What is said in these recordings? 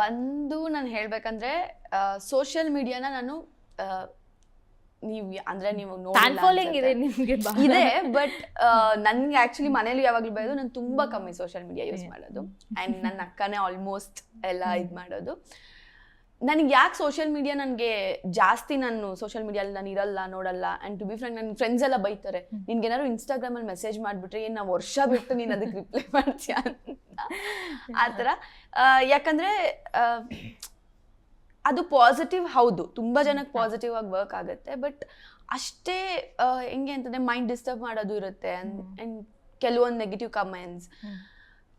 ಒಂದು ನಾನು ಹೇಳ್ಬೇಕಂದ್ರೆ ಸೋಷಿಯಲ್ ಮೀಡಿಯಾನ ನಾನು ನೀವು ಅಂದ್ರೆ ನೀವು ಫಾಲೋಯಿಂಗ್ ಇದೆ. ನಿಮ್ಗೆ ಇದೆ ಬಟ್ ನನ್ಗೆ ಆಕ್ಚುಲಿ ಮನೇಲಿ ಯಾವಾಗ್ಲೂ ಬರೋದು ನಾನು ತುಂಬಾ ಕಮ್ಮಿ ಸೋಷಿಯಲ್ ಮೀಡಿಯಾ ಯೂಸ್ ಮಾಡೋದು. ಅಂಡ್ ನನ್ನ ಅಕ್ಕನೇ ಆಲ್ಮೋಸ್ಟ್ ಎಲ್ಲ ಇದು ಮಾಡೋದು. ನನಗೆ ಯಾಕೆ ಸೋಷಿಯಲ್ ಮೀಡಿಯಾ ನನಗೆ ಜಾಸ್ತಿ ನಾನು ಸೋಷಿಯಲ್ ಮೀಡಿಯಲ್ಲಿ ನಾನು ಇರಲ್ಲ ನೋಡಲ್ಲ ಆ್ಯಂಡ್ ಟು ಬಿ ಫ್ರೆಂಡ್ ನನ್ನ ಫ್ರೆಂಡ್ಸ್ ಎಲ್ಲ ಬೈತಾರೆ. ನಿನ್ಗೆ ಏನಾದ್ರು ಇನ್ಸ್ಟಾಗ್ರಾಮಲ್ಲಿ ಮೆಸೇಜ್ ಮಾಡಿಬಿಟ್ರೆ ಏನು ನಾವು ವರ್ಷ ಬಿಟ್ಟು ನೀನು ಅದಕ್ಕೆ ರಿಪ್ಲೈ ಮಾಡ್ತೀಯ ಅಂತ. ಆ ಥರ. ಆ, ಯಾಕಂದ್ರೆ ಅದು ಪಾಸಿಟಿವ್ ಹೌದು. ತುಂಬ ಜನಕ್ಕೆ ಪಾಸಿಟಿವ್ ಆಗಿ ವರ್ಕ್ ಆಗುತ್ತೆ. ಬಟ್ ಅಷ್ಟೇ ಹೆಂಗೆ ಅಂತಂದ್ರೆ ಮೈಂಡ್ ಡಿಸ್ಟರ್ಬ್ ಮಾಡೋದು ಇರುತ್ತೆ ಆ್ಯಂಡ್ ಕೆಲವೊಂದು ನೆಗೆಟಿವ್ ಕಮೆಂಟ್ಸ್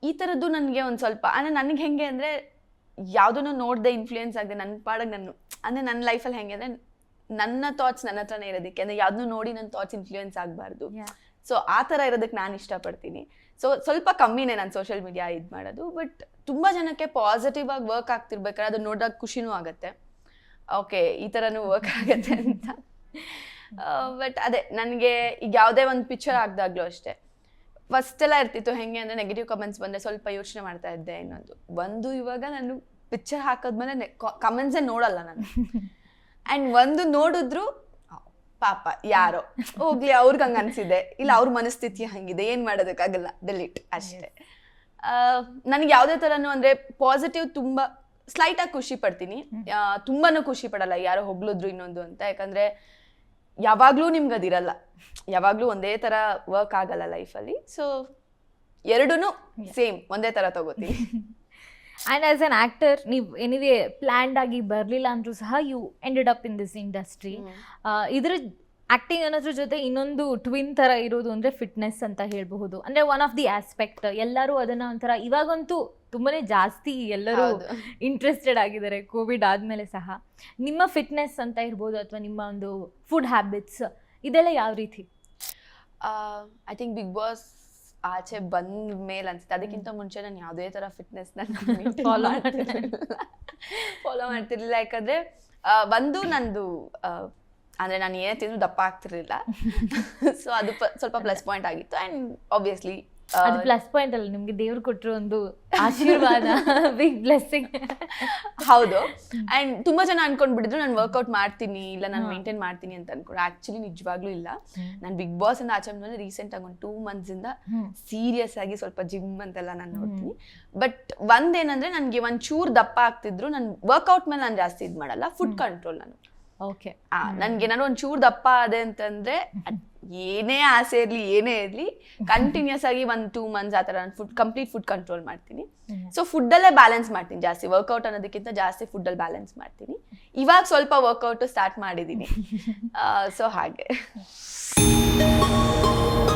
ಈ ಥರದ್ದು ನನಗೆ ಒಂದು ಸ್ವಲ್ಪ ಅಂದರೆ ನನಗೆ ಹೆಂಗೆ ಅಂದರೆ ಯಾವುದನ್ನು ನೋಡ್ದೆ ಇನ್ಫ್ಲೂಯೆನ್ಸ್ ಆಗದೆ ನನ್ನ ಪಾಡಾಗ ನಾನು ಅಂದರೆ ನನ್ನ ಲೈಫಲ್ಲಿ ಹೆಂಗೆ ಅಂದರೆ ನನ್ನ ಥಾಟ್ಸ್ ನನ್ನ ಹತ್ರನೇ ಇರೋದಕ್ಕೆ. ಅಂದರೆ ಯಾವುದನ್ನು ನೋಡಿ ನನ್ನ ಥಾಟ್ಸ್ ಇನ್ಫ್ಲೂಯೆನ್ಸ್ ಆಗಬಾರ್ದು. ಸೊ ಆ ಥರ ಇರೋದಕ್ಕೆ ನಾನು ಇಷ್ಟಪಡ್ತೀನಿ. ಸೊ ಸ್ವಲ್ಪ ಕಮ್ಮಿನೇ ನಾನು ಸೋಷಿಯಲ್ ಮೀಡಿಯಾ ಇದು ಮಾಡೋದು. ಬಟ್ ತುಂಬ ಜನಕ್ಕೆ ಪಾಸಿಟಿವ್ ಆಗಿ ವರ್ಕ್ ಆಗ್ತಿರ್ಬೇಕಾದ್ರೆ ಅದು ನೋಡೋಕೆ ಖುಷಿನೂ ಆಗುತ್ತೆ. ಓಕೆ ಈ ಥರನೂ ವರ್ಕ್ ಆಗುತ್ತೆ ಅಂತ. ಬಟ್ ಅದೇ ನನಗೆ ಈಗ ಯಾವುದೇ ಒಂದು ಪಿಕ್ಚರ್ ಆಗ್ದಾಗ್ಲೂ ಅಷ್ಟೇ. ಫಸ್ಟ್ ಎಲ್ಲ ಇರ್ತಿತ್ತು ಹೆಂಗೆ ಅಂದರೆ ನೆಗೆಟಿವ್ ಕಮೆಂಟ್ಸ್ ಬಂದರೆ ಸ್ವಲ್ಪ ಯೋಚನೆ ಮಾಡ್ತಾ ಇದ್ದೆ ಇನ್ನೊಂದು. ಒಂದು ಇವಾಗ ನಾನು ಪಿಕ್ಚರ್ ಹಾಕಿದ್ಮೇಲೆ ಕಮೆಂಟ್ಸೇ ನೋಡಲ್ಲ ನಾನು. ಆ್ಯಂಡ್ ಒಂದು ನೋಡಿದ್ರು ಪಾಪ ಯಾರೋ. ಹೋಗ್ಲಿ ಅವ್ರಿಗೆ ಹಂಗ ಅನ್ಸಿದೆ. ಇಲ್ಲ ಅವ್ರ ಮನಸ್ಥಿತಿ ಹಂಗಿದೆ ಏನು ಮಾಡೋದಕ್ಕಾಗಲ್ಲ. ಡಿಲೀಟ್ ಅಷ್ಟೇ. ನನಗೆ ಯಾವುದೇ ಥರನೂ ಅಂದರೆ ಪಾಸಿಟಿವ್ ತುಂಬ ಸ್ಲೈಟಾಗಿ ಖುಷಿ ಪಡ್ತೀನಿ. ತುಂಬಾನು ಖುಷಿ ಪಡಲ್ಲ ಯಾರೋ ಹೊಗಳಿದ್ರು ಇನ್ನೊಂದು ಅಂತ. ಯಾಕಂದರೆ ಯಾವಾಗಲೂ ನಿಮ್ಗೆ ಅದಿರಲ್ಲ. ಯಾವಾಗಲೂ ಒಂದೇ ಥರ ವರ್ಕ್ ಆಗಲ್ಲ ಲೈಫಲ್ಲಿ ಸೊ ಎರಡೂ ಸೇಮ್ ಒಂದೇ ಥರ ತಗೋತೀನಿ. ಆ್ಯಂಡ್ ಆಸ್ ಎನ್ ಆ್ಯಕ್ಟರ್ ನೀವು ಏನಿದೆ ಪ್ಲ್ಯಾಂಡ್ ಆಗಿ ಬರಲಿಲ್ಲ ಅಂದರೂ ಸಹ you ended up in this industry ಇದ್ರ ಆ್ಯಕ್ಟಿಂಗ್ ಅನ್ನೋದ್ರ ಜೊತೆ ಇನ್ನೊಂದು ಟ್ವಿನ್ ಥರ ಇರೋದು ಅಂದರೆ ಫಿಟ್ನೆಸ್ ಅಂತ ಹೇಳಬಹುದು. ಅಂದರೆ ಒನ್ ಆಫ್ ದಿ ಆಸ್ಪೆಕ್ಟ್ ಎಲ್ಲರೂ ಅದನ್ನು ಒಂಥರ ಇವಾಗಂತೂ ತುಂಬಾ ಜಾಸ್ತಿ ಎಲ್ಲರೂ. ಇಂಟ್ರೆಸ್ಟೆಡ್ ಆಗಿದ್ದಾರೆ ಕೋವಿಡ್ ಆದಮೇಲೆ ಸಹ. ನಿಮ್ಮ ಫಿಟ್ನೆಸ್ ಅಂತ ಇರ್ಬೋದು ಅಥವಾ ನಿಮ್ಮ ಒಂದು ಫುಡ್ ಹ್ಯಾಬಿಟ್ಸ್ ಇದೆಲ್ಲ ಯಾವ ರೀತಿ? ಐ ಥಿಂಕ್ ಬಿಗ್ ಬಾಸ್ ಆಚೆ ಬಂದ ಮೇಲೆ ಅನ್ಸುತ್ತೆ ಅದಕ್ಕಿಂತ ಮುಂಚೆ ನಾನು ಯಾವುದೇ ಥರ ಫಿಟ್ನೆಸ್ ಮಾಡ್ತಿರ್ಲಿಲ್ಲ. ಫಾಲೋ ಮಾಡ್ತಿರ್ಲಿಲ್ಲ. ಯಾಕಂದ್ರೆ ಬಂದು ಒಂದು ನಂದು ಅಂದ್ರೆ ನಾನು ಏನೇ ತಿಂದು ದಪ್ಪ ಆಗ್ತಿರ್ಲಿಲ್ಲ. ಸೊ ಅದು ಸ್ವಲ್ಪ ಪ್ಲಸ್ ಪಾಯಿಂಟ್ ಆಗಿತ್ತು. ಆ್ಯಂಡ್ ಆಬ್ವಿಯಸ್ಲಿ ಅದು ಪ್ಲಸ್ ಪಾಯಿಂಟ್ ಅಲ್ಲ ನಿಮ್ಗೆ ದೇವ್ರು ಕೊಟ್ಟರು ಒಂದು ಆಶೀರ್ವಾದ ಬಿಗ್ ಬ್ಲೆಸ್ಸಿಂಗ್ ಹೌದು. ಅಂಡ್ ತುಂಬಾ ಜನ ಅನ್ಕೊಂಡ್ಬಿಟ್ಟಿದ್ರು ನಾನು ವರ್ಕೌಟ್ ಮಾಡ್ತೀನಿ ಇಲ್ಲ ನಾನು. ಮೇಂಟೈನ್ ಮಾಡ್ತೀನಿ ಅಂತ ಅನ್ಕೊಂಡು ಆಕ್ಚುಲಿ ನಿಜವಾಗ್ಲೂ ಇಲ್ಲ. ನಾನು ಬಿಗ್ ಬಾಸ್ ಇಂದ ಆಚೆ ಮೇಲೆ ರೀಸೆಂಟ್ ಆಗಿ ಒಂದು ಟೂ ಮಂತ್ಸ್ ಇಂದ ಸೀರಿಯಸ್ ಆಗಿ ಸ್ವಲ್ಪ ಜಿಮ್ ಅಂತೆಲ್ಲ ನಾನು ನೋಡ್ತೀನಿ. ಬಟ್ ಒಂದೇನಂದ್ರೆ ನನಗೆ ಒಂದ್ ಚೂರ್ ದಪ್ಪ ಆಗ್ತಿದ್ರು ನಾನು ವರ್ಕೌಟ್ ಮೇಲೆ ನಾನು ಜಾಸ್ತಿ ಇದು ಮಾಡಲ್ಲ ಫುಡ್ ಕಂಟ್ರೋಲ್ ನಾನು. ಓಕೆ ಆ ನನ್ಗೆ ಏನಾದ್ರು ಒಂದ್ ಚೂರ್ ದಪ್ಪ ಆದೆ ಅಂತಂದ್ರೆ ಏನೇ ಆಸೆ ಇರ್ಲಿ ಏನೇ ಇರ್ಲಿ ಕಂಟಿನ್ಯೂಸ್ ಆಗಿ ಒಂದ್ ಟೂ ಮಂತ್ಸ್ ಆತರ ನಾನು ಫುಡ್ ಕಂಪ್ಲೀಟ್ ಫುಡ್ ಕಂಟ್ರೋಲ್ ಮಾಡ್ತೀನಿ. ಸೊ ಫುಡ್ಡಲ್ಲೇ ಬ್ಯಾಲೆನ್ಸ್ ಮಾಡ್ತೀನಿ ಜಾಸ್ತಿ. ವರ್ಕೌಟ್ ಅನ್ನೋದಕ್ಕಿಂತ ಜಾಸ್ತಿ ಫುಡ್ ಅಲ್ಲಿ ಬ್ಯಾಲೆನ್ಸ್ ಮಾಡ್ತೀನಿ. ಇವಾಗ ಸ್ವಲ್ಪ ವರ್ಕೌಟ್ ಸ್ಟಾರ್ಟ್ ಮಾಡಿದೀನಿ. ಸೊ ಹಾಗೆ.